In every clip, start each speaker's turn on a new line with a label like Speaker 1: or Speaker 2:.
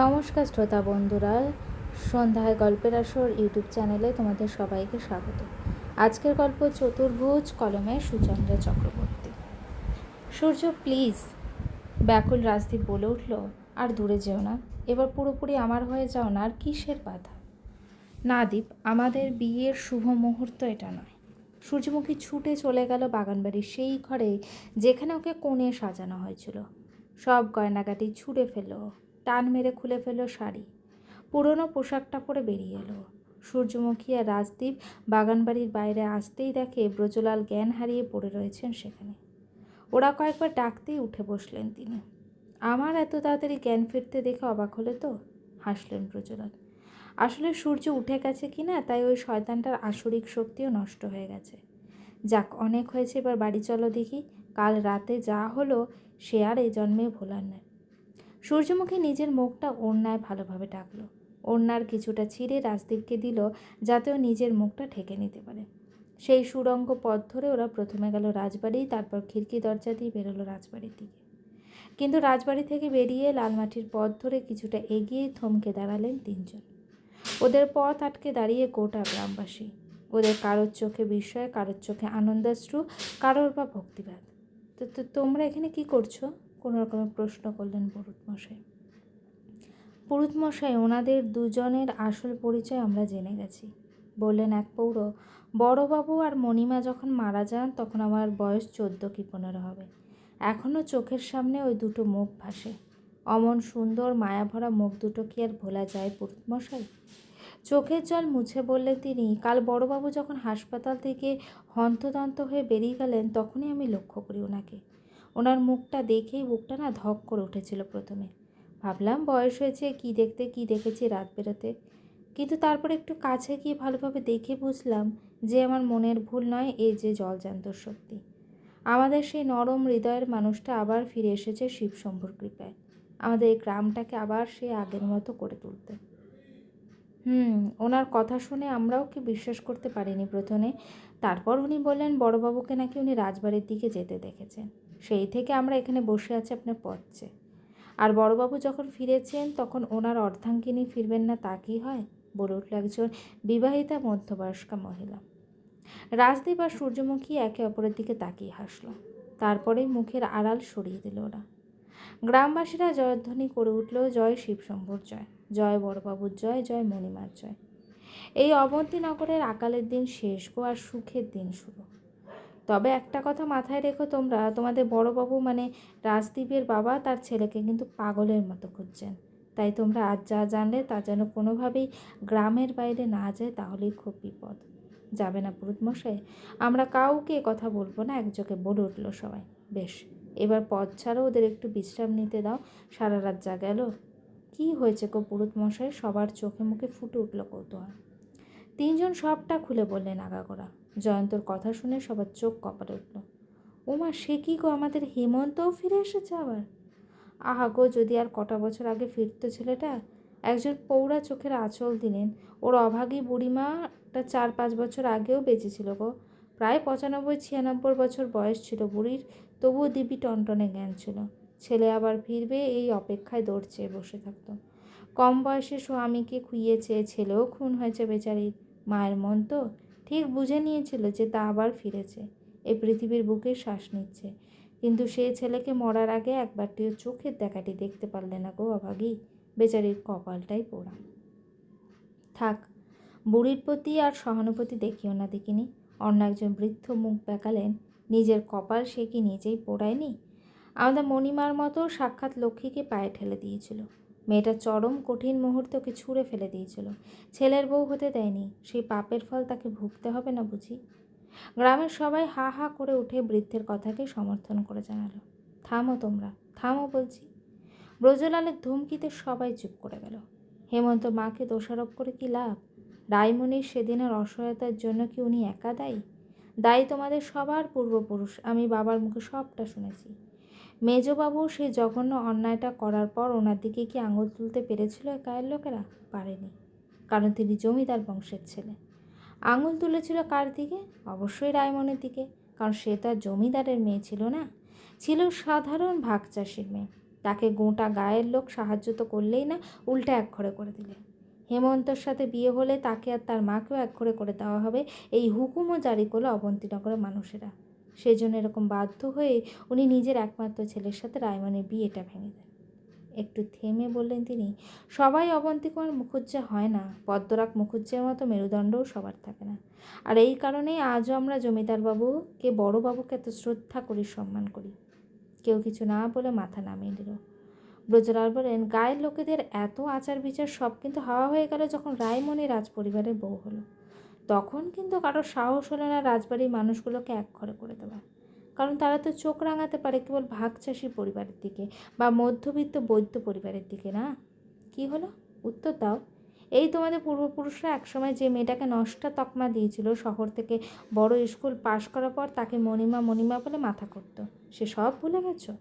Speaker 1: নমস্কার শ্রোতা বন্ধুরা, সন্ধ্যায় গল্পের আসর ইউটিউব চ্যানেলে তোমাদের সবাইকে স্বাগত। আজকের গল্প চতুর্ভুজ কলমে সুচন্দ্রা চক্রবর্তী। সূর্য, প্লিজ, ব্যাকুল রাজদীপ বলে উঠল, আর দূরে যেও না। এবার পুরোপুরি আমার হয়ে যাও না, আর কিসের বাধা? না দীপ, আমাদের বিয়ের শুভ মুহূর্ত এটা নয়। সূর্যমুখী ছুটে চলে গেল বাগানবাড়ির সেই ঘরে, যেখানে ওকে কোণে সাজানো হয়েছিল। সব গয়নাগাটি ছুঁড়ে ফেলো টান মেরে খুলে ফেলল শাড়ি। পুরনো পোশাকটা পরে বেরিয়ে এলো। সূর্যমুখী আর রাজদীপ বাগানবাড়ির বাইরে আসতেই দেখে ব্রজলাল জ্ঞান হারিয়ে পড়ে রয়েছেন সেখানে। ওরা কয়েকবার ডাকতেই উঠে বসলেন তিনি। আমার এত তাড়াতাড়ি জ্ঞান ফিরতে দেখে অবাক হলে তো? হাসলেন ব্রজলাল। আসলে সূর্য উঠে গেছে কি না, তাই ওই শয়তানটার আসরিক শক্তিও নষ্ট হয়ে গেছে। যাক, অনেক হয়েছে, এবার বাড়ি চলো দেখি। কাল রাতে যা হলো, সে আর এই জন্মে ভোলার নয়। সূর্যমুখী নিজের মুখটা ওড়নায় ভালোভাবে ডাকলো। ওড়নার কিছুটা ছিঁড়ে রাজদীপকে দিল যাতে ও নিজের মুখটা ঢেকে নিতে পারে। সেই সুরঙ্গ পথ ধরে ওরা প্রথমে গেল রাজবাড়ি, তারপর খিড়কি দরজা দিয়ে বেরোলো রাজবাড়ির দিকে। কিন্তু রাজবাড়ি থেকে বেরিয়ে লালমাটির পথ ধরে কিছুটা এগিয়ে থমকে দাঁড়ালেন তিনজন। ওদের পথ আটকে দাঁড়িয়ে গোটা গ্রামবাসী। ওদের কারোর চোখে বিস্ময়, কারোর চোখে আনন্দাশ্রু, কারোর বা ভক্তিবাদ। তো তোমরা এখানে কি করছ? কোনো রকমের প্রশ্ন করলেন পুরুত মশাই। পুরুত মশাই, ওনাদের দুজনের আসল পরিচয় আমরা জেনে গেছি। বললেন এক পৌর, বড়বাবু আর মণিমা যখন মারা যান, তখন আমার বয়স চোদ্দ কি পনেরো হবে। এখনও চোখের সামনে ওই দুটো মুখ ভাসে। অমন সুন্দর মায়াভরা মুখ দুটো কি আর ভোলা যায় পুরুত মশাই? চোখের জল মুছে বললেন তিনি, কাল বড়বাবু যখন হাসপাতাল থেকে হন্তদন্ত হয়ে বেরিয়ে গেলেন, তখনই আমি লক্ষ্য করি ওনাকে। ওনার মুখটা দেখেই বুকটা না ধক করে উঠেছিল প্রথমে। ভাবলাম বয়স হয়েছে, কি দেখতে, কি দেখেছি রাত বেরোতে। কিন্তু তারপরে একটু কাছে গিয়ে ভালোভাবে দেখে বুঝলাম যে আমার মনের ভুল নয় এই যে জলজান্ত শক্তি। আমাদের সেই নরম হৃদয়ের মানুষটা আবার ফিরে এসেছে শিব শিবশম্ভুর কৃপায়। আমাদের এই গ্রামটাকে আবার সে আগের মতো করে তুলতে। হুম, ওনার কথা শুনে আমরাও কি বিশ্বাস করতে পারিনি প্রথমে। তারপর উনি বললেন, বড়বাবুকে নাকি উনি রাজবাড়ির দিকে যেতে দেখেছেন। সেই থেকে আমরা এখানে বসে আছি আপনার পথে আর বড়বাবু যখন ফিরেছেন, তখন ওনার অর্ধাঙ্গিনী ফিরবেন না তা কি হয়? বলে উঠল একজন বিবাহিতা মধ্যবয়স্কা মহিলা। রাজদীপ আর সূর্যমুখী একে অপরের দিকে তাকিয়ে হাসল। তারপরেই মুখের আড়াল সরিয়ে দিল ওরা। গ্রামবাসীরা জয়ধ্বনি করে উঠল, জয় শিবশম্ভুর জয় জয় বড়বাবুর জয় জয় মণিমার জয়। এই অবন্তীনগরের আকালের দিন শেষ গো আর সুখের দিন শুরু। তবে একটা কথা মাথায় রেখো তোমরা, তোমাদের বড়বাবু মানে রাজদীপের বাবা তার ছেলেকে কিন্তু পাগলের মতো খুঁজছেন। তাই তোমরা আজ যা জানলে তা যেন কোনোভাবেই গ্রামের বাইরে না যায় তাহলেই খুব বিপদ। যাবে না পুরুত মশাই? আমরা কাউকে কথা বলব না একযোগে বলে উঠল সবাই। বেশ, এবার পথ ছাড়া, ওদের একটু বিশ্রাম নিতে দাও, সারা রাত যা গেল কি হয়েছে গো পুরুত মশাই? সবার চোখে মুখে ফুটে উঠল কৌতূহল। তিনজন সবটা খুলে বললেন আগাগোড়া। জয়ন্তর কথা শুনে সবার চোখ কপালে উঠল। ওমা, সে কি গো, আমাদের হেমন্তও ফিরে এসেছে আবার? আহা গো, যদি আর কটা বছর আগে ফিরতো ছেলেটা, একজন পৌরা চোখের আঁচল দিলেন। ওর অভাগী বুড়িমাটা চার পাঁচ বছর আগেও বেঁচেছিল গো। প্রায় পঁচানব্বই, ছিয়ানব্বই বছর বয়স ছিল বুড়ির, তবুও দিবি টনটনে জ্ঞান ছিল। ছেলে আবার ফিরবে, এই অপেক্ষায় দৌড় চেয়ে বসে থাকতো। কম বয়সে স্বামীকে খুইয়েছে ছেলেও খুন হয়েছে বেচারির। মায়ের মন তো ঠিক বুঝে নিয়েছিল যে তা আবার ফিরেছে এই পৃথিবীর বুকে শ্বাস নিচ্ছে। কিন্তু সে ছেলেকে মরার আগে একবারটিও চোখের দেখাটি দেখতে পারলে না গো অভাগী, বেচারির কপালটাই পোড়া। থাক, বুড়ির প্রতি আর সহানুভূতি দেখিও না দেখিনি। অন্য একজন বৃদ্ধ মুখ বেঁকালেন নিজের কপাল সে কি নিজেই পোড়ায়নি? আমাদের মণিমার মতো সাক্ষাৎ লক্ষ্মীকে পায়ে ঠেলে দিয়েছিল। মেয়েটা চরম কঠিন মুহূর্তকে ছুঁড়ে ফেলে দিয়েছিল। ছেলের বউ হতে দেয়নি, সেই পাপের ফল তাকে ভুগতে হবে না বুঝি? গ্রামের সবাই হা হা করে উঠে বৃদ্ধের কথাকে সমর্থন করে জানালো। থামো তোমরা, থামো বলছি। ব্রজলালের ধমকিতে সবাই চুপ করে গেল। হেমন্ত মাকে দোষারোপ করে কি লাভ? রায়মণির সেদিনের অসহায়তার জন্য কি উনি একা দায়ী? দায়ী তোমাদের সবার পূর্বপুরুষ, আমি বাবার মুখে সবটা শুনেছি। মেজবাবু সেই জঘন্য অন্যায়টা করার পর ওনার দিকে কি আঙুল তুলতে পেরেছিল গায়ের লোকেরা? পারেনি, কারণ তিনি জমিদার বংশের ছেলে। আঙুল তুলেছিল কার দিকে? অবশ্যই রায়মনের দিকে, কারণ সে তার জমিদারের মেয়ে ছিল না। ছিল সাধারণ ভাগ চাষির মেয়ে। তাকে গোটা গায়ের লোক সাহায্য তো করলেই না উল্টা এক ঘরে করে দিলে। হেমন্তর সাথে বিয়ে হলে তাকে আর তার মাকেও এক ঘরে করে দেওয়া হবে, এই হুকুমও জারি করল অবন্তীনগরের মানুষেরা। সেই জন্য এরকম বাধ্য হয়ে উনি নিজের একমাত্র ছেলের সাথে রায়মনের বিয়েটা ভেঙে দেন। একটু থেমে বললেন তিনি, সবাই অবন্তী কুমার মুখুজ্জে হয় না, পদ্মরাগ মুখুজ্জের মতো মেরুদণ্ডও সবার থাকে না। আর এই কারণেই আজও আমরা জমিদার বাবুকে বড় বাবুকে এত শ্রদ্ধা করি, সম্মান করি। কেউ কিছু না বলে মাথা নামিয়ে দিল ব্রজলাল বলেন, গায়ের লোকেদের এত আচার বিচার সব কিন্তু হাওয়া হয়ে গেল যখন রায়মণি রাজ পরিবারের বউ হলো। তখন কিন্তু কারও সাহস হলো না রাজবাড়ির মানুষগুলোকে এক ঘরে করে দেওয়া। কারণ তারা তো চোখ রাঙাতে পারে কেবল ভাগচাষী পরিবারের দিকে বা মধ্যবিত্ত বৈদ্য পরিবারের দিকে, না? কি হলো? উত্তর দাও। এই তোমাদের পূর্বপুরুষরা একসময় যে মেয়েটাকে নষ্টা তকমা দিয়েছিল শহর থেকে বড় স্কুল পাশ করার পর তাকে মণিমা মণিমা বলে মাথা করত। সে সব ভুলে গেছো?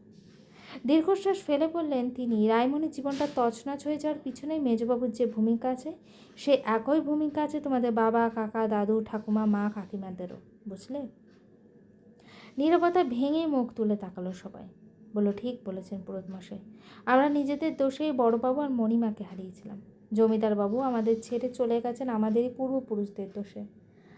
Speaker 1: দীর্ঘশ্বাস ফেলে বললেন তিনি রায়মণির জীবনটা তছনছ হয়ে যাওয়ার পিছনেই মেজবাবুর যে ভূমিকা আছে, সে একই ভূমিকা আছে তোমাদের বাবা, কাকা, দাদু, ঠাকুমা, মা, কাকিমাদেরও, বুঝলে? নীরবতা ভেঙে মুখ তুলে তাকালো সবাই। বলল, ঠিক বলেছেন পুরোতমশাই আমরা নিজেদের দোষেই বড়বাবু আর মণিমাকে হারিয়েছিলাম। জমিদার বাবু আমাদের ছেড়ে চলে গেছেন আমাদেরই পূর্বপুরুষদের দোষে।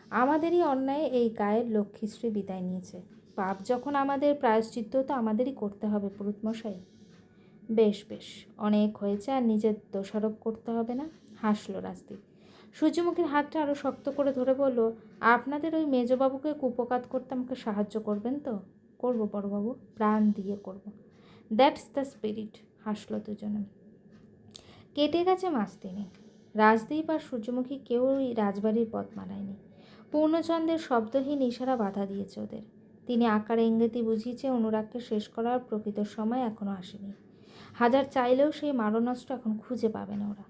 Speaker 1: আমাদেরই অন্যায় এই গায়ের লক্ষ্মীশ্রী বিদায় নিয়েছে। পাপ যখন আমাদের প্রায়শ্চিত্ত, তো আমাদেরই করতে হবে পুরুতমশাই বেশ বেশ, অনেক হয়েছে আর নিজের দোষারোপ করতে হবে না, হাসলো রাস্তি সূর্যমুখীর হাতটা আরও শক্ত করে ধরে বলল, আপনাদের ওই মেজবাবুকে কুপকাত করতে আমাকে সাহায্য করবেন তো? করব বড়বাবু, প্রাণ দিয়ে করব। দ্যাটস দ্য স্পিরিট, হাসলো দুজনে। কেটে গেছে মাস তিনেক। রাজদীপ আর সূর্যমুখী কেউই রাজবাড়ির পথ মানায়নি। পূর্ণচন্দ্রের শব্দহীন ইশারা বাধা দিয়েছে ওদের। তিনি আকারে ইঙ্গিতে বুঝিয়েছে, অনুরাগকে শেষ করার প্রকৃত সময় এখনও আসেনি। হাজার চাইলেও সেই মারণাস্ত্র এখন খুঁজে পাবে না ওরা।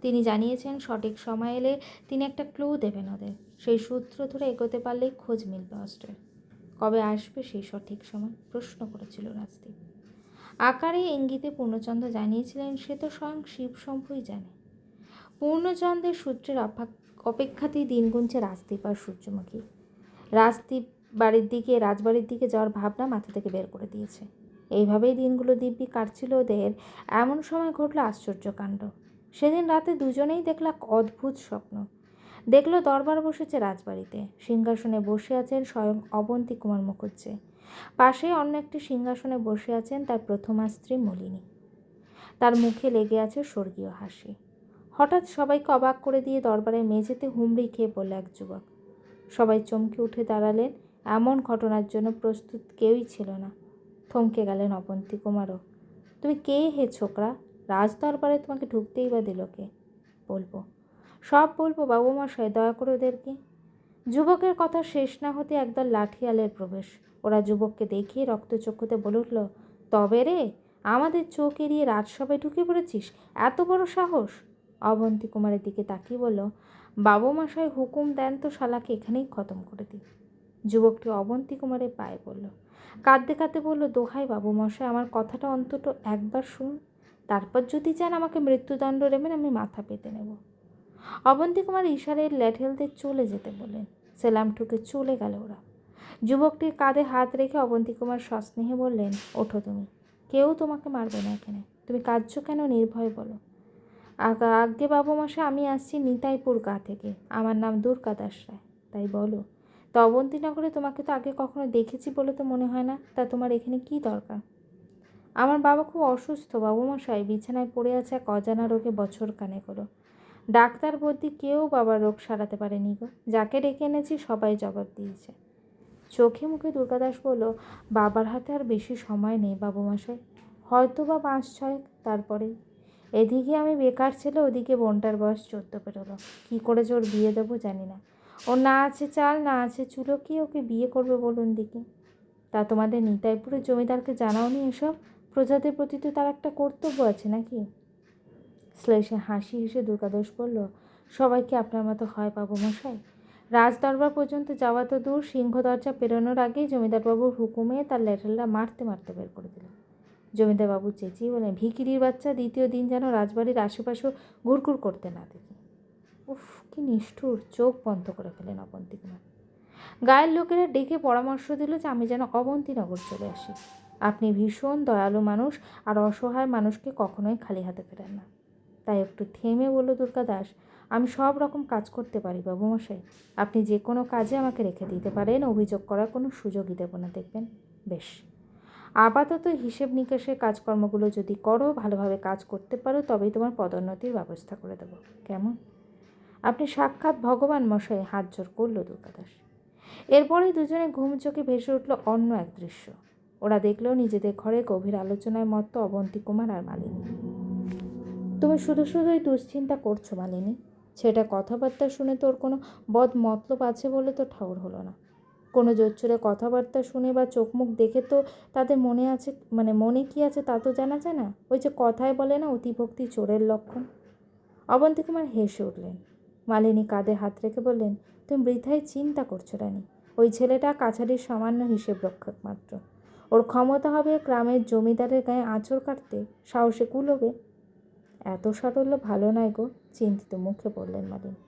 Speaker 1: তিনি জানিয়েছেন, সঠিক সময় এলে তিনি একটা ক্লু দেবেন ওদের। সেই সূত্র ধরে এগোতে পারলেই খোঁজ মিলবে অস্ত্রের। কবে আসবে সেই সঠিক সময়? প্রশ্ন করেছিল রাজদীপ। আকারে ইঙ্গিতে পূর্ণচন্দ্র জানিয়েছিলেন, সে তো স্বয়ং শিবশম্ভুই জানে। পূর্ণচন্দ্রের সূত্রের অপা- অপেক্ষাতেই দিন গুনছে রাজদীপ আর সূর্যমুখী। রাজদীপ বাড়ির দিকে, রাজবাড়ির দিকে যাওয়ার ভাবনা মাথা থেকে বের করে দিয়েছে। এইভাবেই দিনগুলো দিব্যি কাটছিল ওদের। এমন সময় ঘটলো আশ্চর্যকাণ্ড সেদিন রাতে দুজনেই দেখল অদ্ভুত স্বপ্ন। দেখল দরবার বসেছে রাজবাড়িতে। সিংহাসনে বসে আছেন স্বয়ং অবন্তী কুমার মুখুজ্জে। পাশেই অন্য একটি সিংহাসনে বসে আছেন তার প্রথমা স্ত্রী মলিনী। তার মুখে লেগে আছে স্বর্গীয় হাসি। হঠাৎ সবাইকে অবাক করে দিয়ে দরবারের মেঝেতে হুমড়ি খেয়ে পড়ল এক যুবক। সবাই চমকে উঠে দাঁড়ালেন। এমন ঘটনার জন্য প্রস্তুত কেউই ছিল না। থমকে গেলেন অবন্তী কুমারও। তুমি কে হে ছোকরা? রাজ দরবারে তোমাকে ঢুকতেই বা দিল কে? বলব। সব বলব বাবু মশাই দয়া করে ওদেরকে। যুবকের কথা শেষ না হতে একদল লাঠিয়ালের প্রবেশ। ওরা যুবককে দেখিয়ে রক্তচক্ষুতে বলে উঠল, তবে রে, আমাদের চোখ এড়িয়ে রাজসভায় ঢুকে পড়েছিস? এত বড় সাহস? অবন্তী কুমারের দিকে তাকিয়ে বলল বাবু মশাই হুকুম দেন তো শালাকে এখানেই খতম করে দিই। যুবকটি অবন্তী কুমারের পায়ে পড়ল। কাঁদতে কাঁদতে বলল, দোহাই বাবু মশাই, আমার কথাটা অন্তত একবার শুনুন। তারপর যদি চান আমাকে মৃত্যুদণ্ড দেবেন, আমি মাথা পেতে নেব। অবন্তী কুমার ইশারের ল্যাঠেলদের চলে যেতে বললেন। সেলাম ঠুকে চলে গেল ওরা। যুবকটির কাঁধে হাত রেখে অবন্তী কুমার সস্নেহে বললেন, ওঠো তুমি। কেউ তোমাকে মারবে না এখানে। তুমি কাঁদছো কেন, নির্ভয় বলো। আগা বাবু মশাই, আমি আসছি নিতাইপুর গা থেকে। আমার নাম দুর্গা দাস রায়। তাই বলো তো অবন্তীনগরে তোমাকে তো আগে কখনো দেখেছি বলে তো মনে হয় না। তা তোমার এখানে কি দরকার? আমার বাবা খুব অসুস্থ। বাবুমশাই বিছানায় পড়ে আছে এক অজানা রোগে বছর কানে করো ডাক্তার বদ্যি কেউ বাবার রোগ সারাতে পারেনি গো। যাকে ডেকে এনেছি সবাই জবাব দিয়েছে। চোখে মুখে দুর্গাদাস বলল, বাবার হাতে আর বেশি সময় নেই বাবুমশাই। হয়তো বা পাঁচ ছয় তারপরেই। এদিকে আমি বেকার ছেলে, ওদিকে বোনটার বয়স চোদ্দ পেরোলো। কী করে যে ওর বিয়ে দেবো জানি না। ও না আছে চাল, না আছে চুলো, কি ওকে বিয়ে করবে বলুন দিকে তা তোমাদের নিতাইপুরের জমিদারকে জানাওনি এসব? প্রজাদের প্রতি তো তার একটা কর্তব্য আছে নাকি? শ্লেষে হাসি হেসে দুর্গাদোষ বলল সবাইকে আপনার মতো হয় পাবো মশাই? রাজদরবার পর্যন্ত যাওয়া তো দূর, সিংহ দরজা পেরোনোর আগেই জমিদারবাবুর হুকুমে তার লেটেলরা মারতে মারতে বের করে দিল। জমিদারবাবু চেঁচিয়ে বলেন ভিকিরির বাচ্চা, দ্বিতীয় দিন যেন রাজবাড়ির আশেপাশেও ঘুরঘুর করতে না দেখি। উফ, কি নিষ্ঠুর চোখ বন্ধ করে ফেলেন অবন্তী কুমার। গায়ের লোকেরা ডেকে পরামর্শ দিল যে আমি যেন অবন্তীনগর চলে আসি। আপনি ভীষণ দয়ালু মানুষ আর অসহায় মানুষকে কখনোই খালি হাতে ফেরেন না। তাই একটু থেমে বলল, দুর্গা দাস, আমি সব রকম কাজ করতে পারি বাবুমশাই। আপনি যে কোনো কাজে আমাকে রেখে দিতে পারেন, অভিযোগ করার কোনো সুযোগই দেবো না, দেখবেন? বেশ। আপাতত হিসেব নিকেশের কাজকর্মগুলো যদি করো, ভালোভাবে কাজ করতে পারো, তবেই তোমার পদোন্নতির ব্যবস্থা করে দেবো। কেমন? আপনি সাক্ষাৎ ভগবান মশাই হাত জোর করল দুর্গাদাস এরপরেই দুজনে ঘুম চোখে ভেসে উঠল অন্য এক দৃশ্য। ওরা দেখল নিজেদের ঘরে গভীর আলোচনায় মত্ত অবন্তী কুমার আর মালিনী। তুমি শুধু শুধুই দুশ্চিন্তা করছ মালিনী। সেটা কথাবার্তা শুনে তোর কোনো বদ মতলব আছে বলে তো ঠাউর হলো না। কোনো জোচ্চুরে কথাবার্তা শুনে বা চোখ মুখ দেখে তো তাদের মনে আছে মানে মনে কি আছে তা তো জানা যায় না। ওই যে কথায় বলে না, অতিভক্তি চোরের লক্ষণ? অবন্তী কুমার হেসে উঠলেন। মালিনী কাঁধে হাত রেখে বললেন, তুমি বৃথায় চিন্তা করছ রানী। ওই ছেলেটা কাছারির সামান্য হিসেব রক্ষক মাত্র। ওর ক্ষমতা হবে গ্রামের জমিদারের গায়ে আঁচড় কাটতে, সাহসে কুলোবে। এত সারল্য ভালো নয় গো, চিন্তিত মুখে বললেন মালিনী।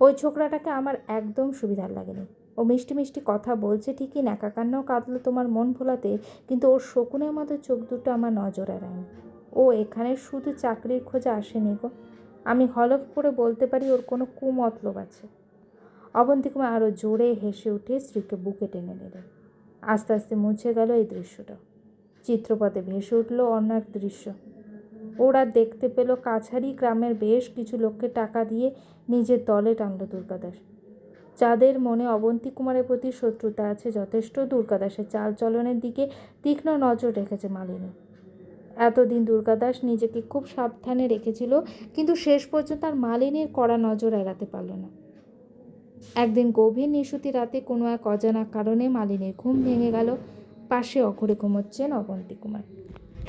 Speaker 1: ওই ছোকরাটাকে আমার একদম সুবিধার লাগেনি। ও মিষ্টি মিষ্টি কথা বলছে ঠিকই ন্যাকাকান্নাও কাঁদলো তোমার মন ভোলাতে, কিন্তু ওর শকুনের মতো চোখ দুটো আমার নজর এড়ায়নি। ও এখানে শুধু চাকরির খোঁজে আসেনি গো। আমি হলফ করে বলতে পারি ওর কোনো কুমতলব আছে। অবন্তী কুমার আরও জোরে হেসে উঠে স্ত্রীকে বুকে টেনে নিলেন। আস্তে আস্তে মুছে গেল এই দৃশ্যটা। চিত্রপথে ভেসে উঠল অন্য এক দৃশ্য। ওরা দেখতে পেল কাছারি গ্রামের বেশ কিছু লোককে টাকা দিয়ে নিজের দলে টানল দুর্গাদাস। যাদের মনে অবন্তী কুমারের প্রতি শত্রুতা আছে, যথেষ্ট দুর্গাদাসের চাল চলনের দিকে তীক্ষ্ণ নজর রেখেছে মালিনী। এতদিন দুর্গাদাস নিজেকে খুব সাবধানে রেখেছিল, কিন্তু শেষ পর্যন্ত তার মালিনীর কড়া নজর এড়াতে পারল না। একদিন গভীর নিশুতি রাতে কোনো এক অজানা কারণে মালিনীর ঘুম ভেঙে গেল। পাশে অঘরে ঘুমোচ্ছেন অবন্তী কুমার।